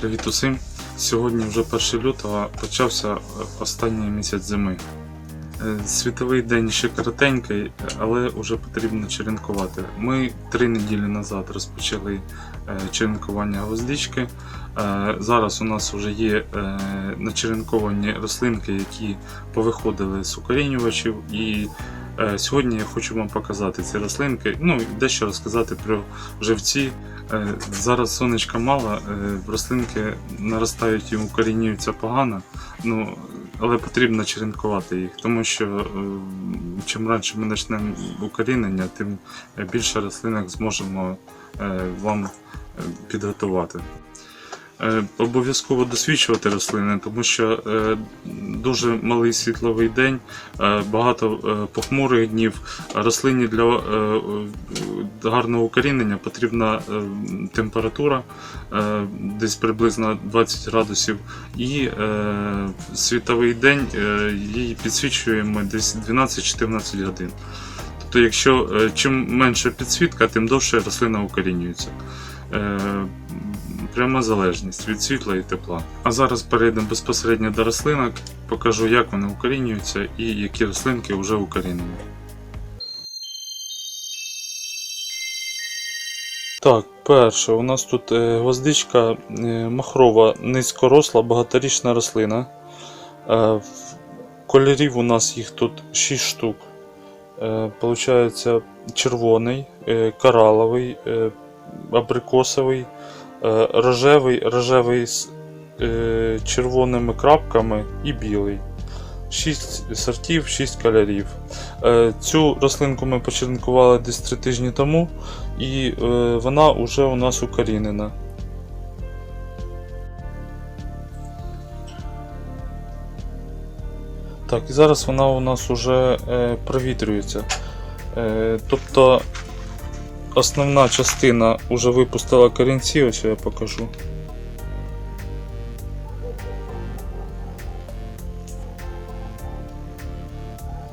Привіт усім! Сьогодні вже 1 лютого почався е, останній місяць зими. Е, Світовий день ще коротенький, але вже потрібно черенкувати. Ми три неділі назад розпочали е, черенкування гвоздички. Зараз у нас вже є начеренковані рослинки, які повиходили з укорінювачів. І сьогодні я хочу вам показати ці рослинки, ну дещо розказати про живці. Е, Зараз сонечка мало, е, рослинки наростають і укорінюються погано, ну, але потрібно черенкувати їх, тому що е, чим раніше ми почнемо укорінення, тим більше рослинок зможемо е, вам е, підготувати. Е, Обов'язково досвідчувати рослини, тому що е, дуже малий світловий день, е, багато похмурих днів. Рослині для гарного укорінення потрібна температура десь приблизно 20 градусів, і світовий день її підсвічуємо десь 12-14 годин. Тобто, якщо чим менша підсвітка, тим довше рослина укорінюється. Пряма залежність від світла і тепла. А зараз перейдемо безпосередньо до рослинок, покажу, як вони укорінюються і які рослинки вже укорінені. Так, перше, у нас тут е, гвоздичка е, махрова, низькоросла, багаторічна рослина. Е, Кольорів у нас їх тут 6 штук. Получається червоний, кораловий, абрикосовий, рожевий, рожевий з е, червоними крапками і білий. 6 сортів, 6 кольорів. Е, Цю рослинку ми почеренкували десь 3 тижні тому, і е, вона вже у нас укорінена. Так, і зараз вона у нас уже е, провітрюється. Е, тобто основна частина вже випустила корінці, ось я покажу.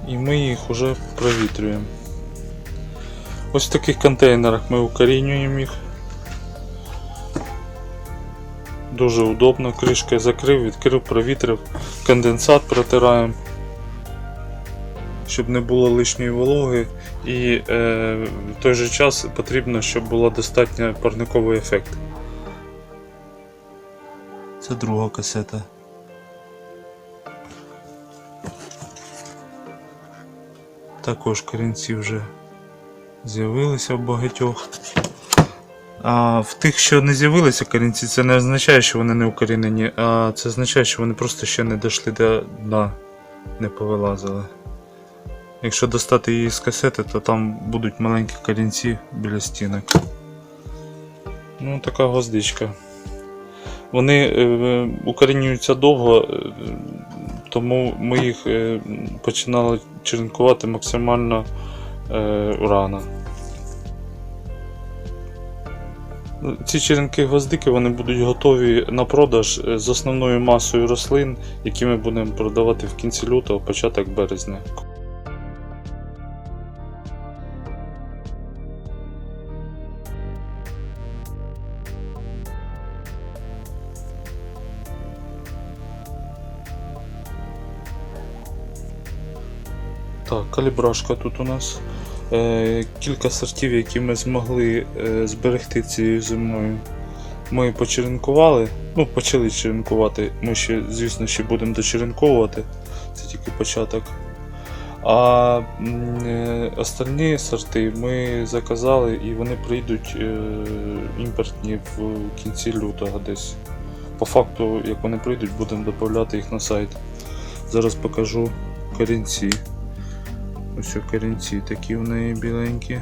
І ми їх вже провітрюємо. Ось в таких контейнерах ми укорінюємо їх. Дуже удобно, кришкою закрив, відкрив, провітрив, конденсат протираємо, щоб не було лишньої вологи. І е, в той же час потрібно, щоб було достатньо парниковий ефект. Це друга касета. Також корінці вже з'явилися в багатьох. А в тих, що не з'явилися корінці, це не означає, що вони не укорінені, а це означає, що вони просто ще не дійшли до дна, не повилазили. Якщо достати її з касети, то там будуть маленькі корінці біля стінок. Ну, така гвоздичка. Вони е, укорінюються довго, е, тому ми їх е, починали черенкувати максимально е, рано. Ці черенки гвоздики вони будуть готові на продаж е, з основною масою рослин, які ми будемо продавати в кінці лютого, початок березня. Калібрашка тут у нас. Е, кілька сортів, які ми змогли е, зберегти цією зимою. Ми почеренкували, ну, почали черенкувати. Ми ще, звісно, ще будемо дочеренковувати. Це тільки початок. А е, остальні сорти ми заказали і вони прийдуть імпортні в кінці лютого десь. По факту, як вони прийдуть, будемо додати їх на сайт. Зараз покажу корінці. Ось корінці такі в неї біленькі.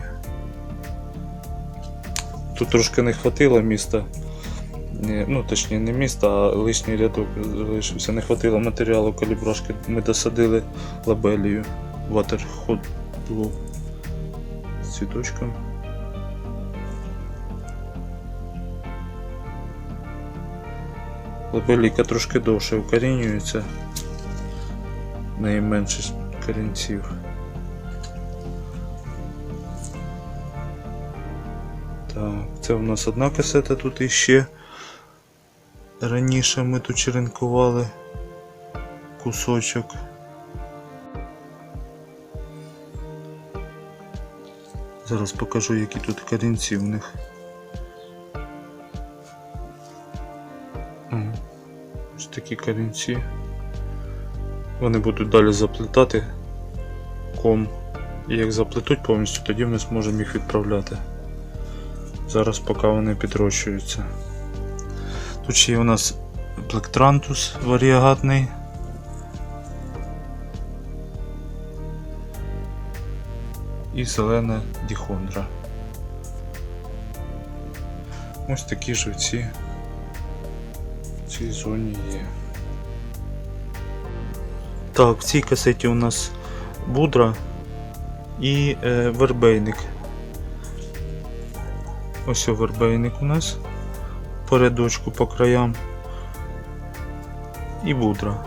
Тут трошки не хватило міста. Ну, точніше, не міста, а лишній рядок залишився. Не хватило матеріалу каліброшки. Ми досадили лабелію Blue з цвіточком. Лабеліка трошки довше укорінюється. В неї менше корінців. Це у нас одна касета тут іще. раніше ми тут черенкували кусочок. Зараз покажу, які тут корінці у них. Ось такі корінці. Вони будуть далі заплетати ком. І як заплетуть повністю, тоді ми зможемо їх відправляти. Зараз поки вони підрощуються. Тут ще є у нас плектрантус варіагатний. І зелена діхондра. Ось такі живці в цій зоні є. Так, в цій касеті у нас будра і е, вербейник. Ось вербейник у нас по рядочку по краям. І будра.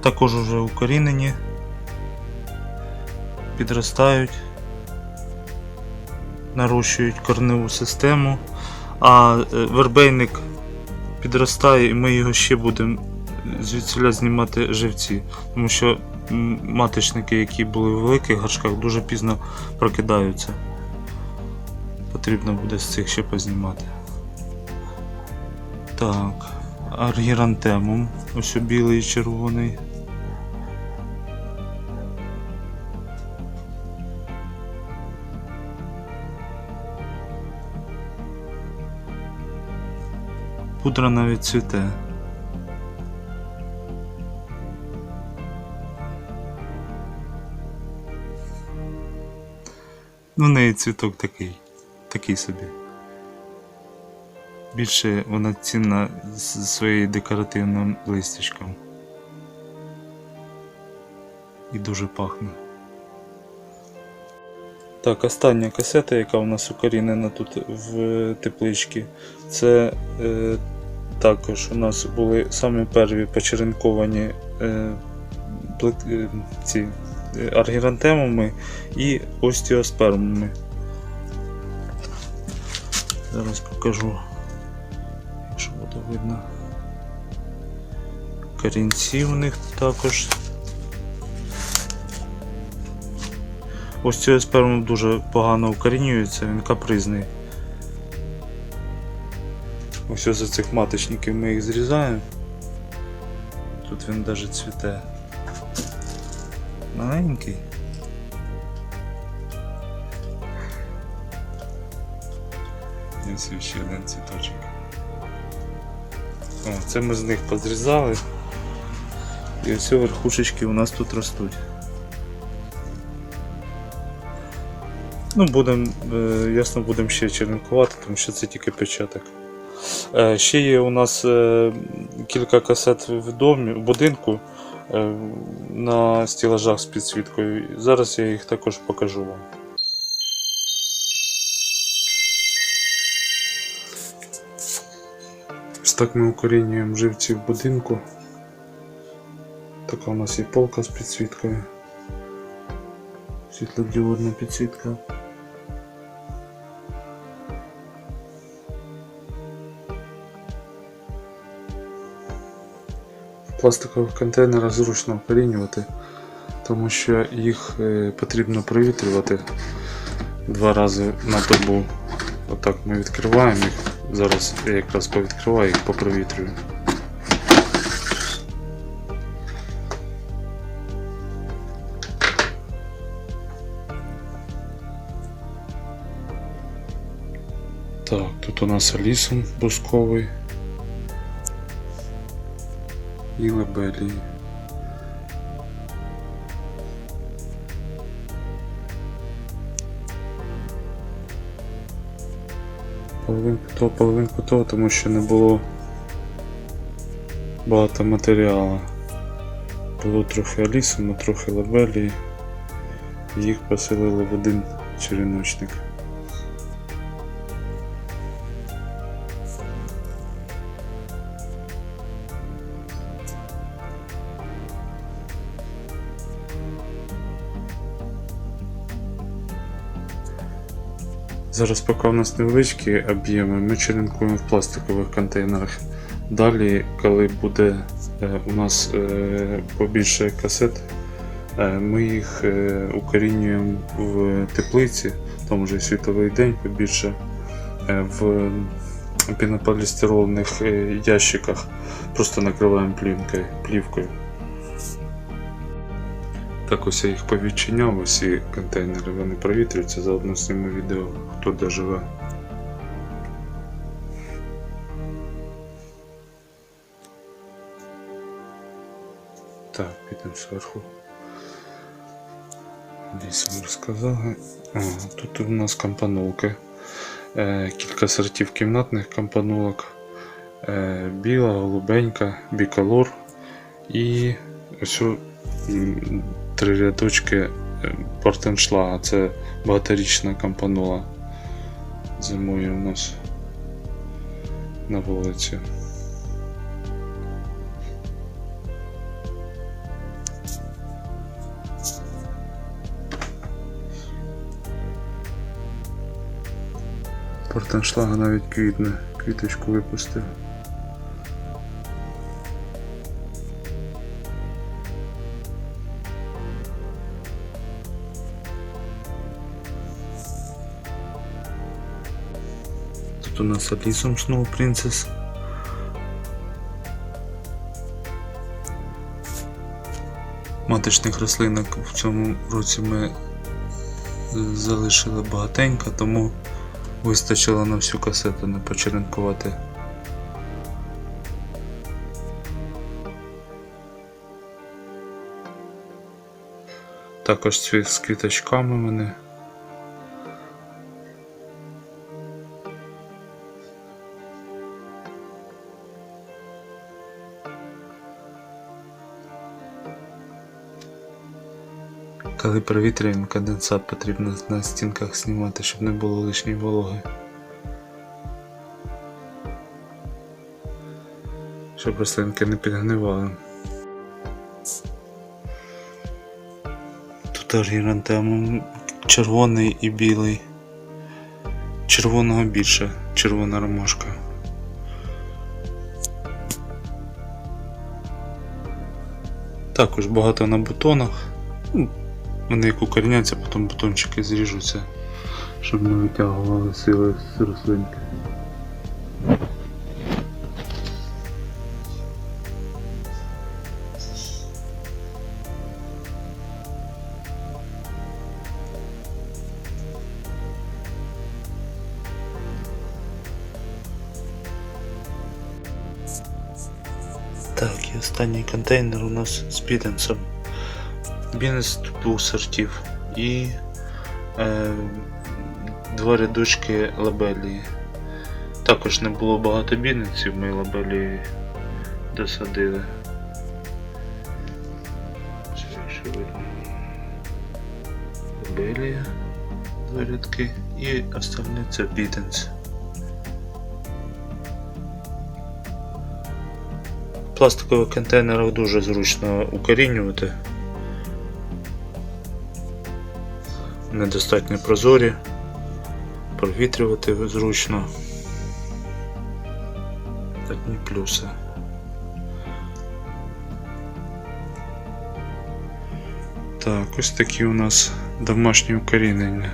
Також уже укорінені, підростають, нарощують корневу систему, а е, вербейник підростає і ми його ще будемо звідсіля знімати живці, тому що маточники, які були в великих горшках, дуже пізно прокидаються. Потрібно буде з цих ще познімати. Так, аргірантемум, ось білий і червоний. Пудра навіть цвіте. Ну, неї цвіток такий, такий собі. Більше вона цінна з своєю декоративним листячком. І дуже пахне. Так, остання касета, яка у нас укорінена тут в тепличці, це е, також у нас були самі перві почеренковані е, е, ці е, аргірантемами і остеоспермами. Зараз покажу, якщо буде видно. Корінці у них також. Остеосперм дуже погано укорінюється, він капризний. Ось за цих маточників ми їх зрізаємо. Тут він навіть цвіте. Маленький. Ось ще один цвіточок. О, це ми з них позрізали. І ось верхушечки у нас тут ростуть. Ну, будемо, ясно, будемо ще черенкувати, тому що це тільки початок. Е, Ще є у нас е, кілька касет в домі, в будинку е, на стілажах з підсвіткою. Зараз я їх також покажу вам. Ось так ми укорінюємо живці в будинку. Така у нас є полка з підсвіткою. Світлодіодна підсвітка. В пластикових контейнерах зручно вкорінювати, тому що їх е, потрібно провітрювати два рази на добу. Отак ми відкриваємо їх. Зараз я якраз повідкриваю їх, попровітрюю. Так, тут у нас алісом бусковий і лебелії. Половинку половинку того, тому що не було багато матеріалу. Було трохи алісому, трохи лабелі, Їх поселили в один череночник. Зараз поки у нас невеличкі об'єми, ми черенкуємо в пластикових контейнерах. Далі, коли буде е, у нас е, побільше касет, е, ми їх укорінюємо в теплиці, тому же світовий день побільше, в пінополістирольних ящиках, просто накриваємо плівкою. Так ось я їх повідчиняв, усі контейнери вони провітрюються, заодно зніму відео, хто де живе. Так, підемо зверху. Десь вам розказали. А, тут у нас компанулки. Е, кілька сортів кімнатних компанулок. Е, біла, голубенька, біколор і ось о, три рядочки е, портеншлага. Це багаторічна компанула. Зимує у нас на вулиці. Портеншлага навіть квітне, квіточку випустив. Тут у нас Алісом Snow Princess. Маточних рослинок в цьому році ми залишили багатенько, тому вистачило на всю касету не почеренкувати. Також з квіточками вони. Коли провітрюємо конденсат, потрібно на стінках знімати, щоб не було лишньої вологи. Щоб рослинки не підгнивали. Тут оргірантем червоний і білий. Червоного більше, червона ромашка. Також багато на бутонах. Вони як укоріняться, потім бутончики зріжуться, щоб не витягували сили з рослинки. Так, і останній контейнер у нас з біденсом. Бінес двох сортів і е, два рядочки лабелії. Також не було багато бінеців, ми лабелії досадили. Лабелія, два рядки і остальне це біденс. В пластикових контейнерах дуже зручно укорінювати. Недостатньо прозорі, провітрювати зручно. Одні плюси. Так, ось такі у нас домашні укорінення.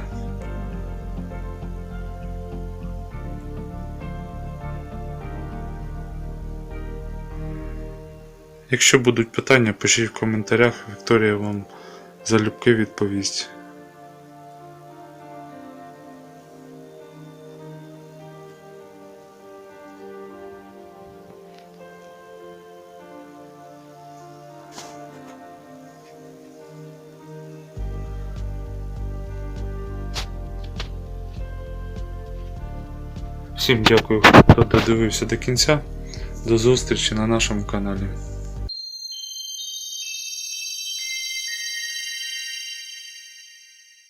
Якщо будуть питання, пишіть в коментарях, Вікторія вам залюбки відповість. Всім дякую, хто додивився до кінця. До зустрічі на нашому каналі.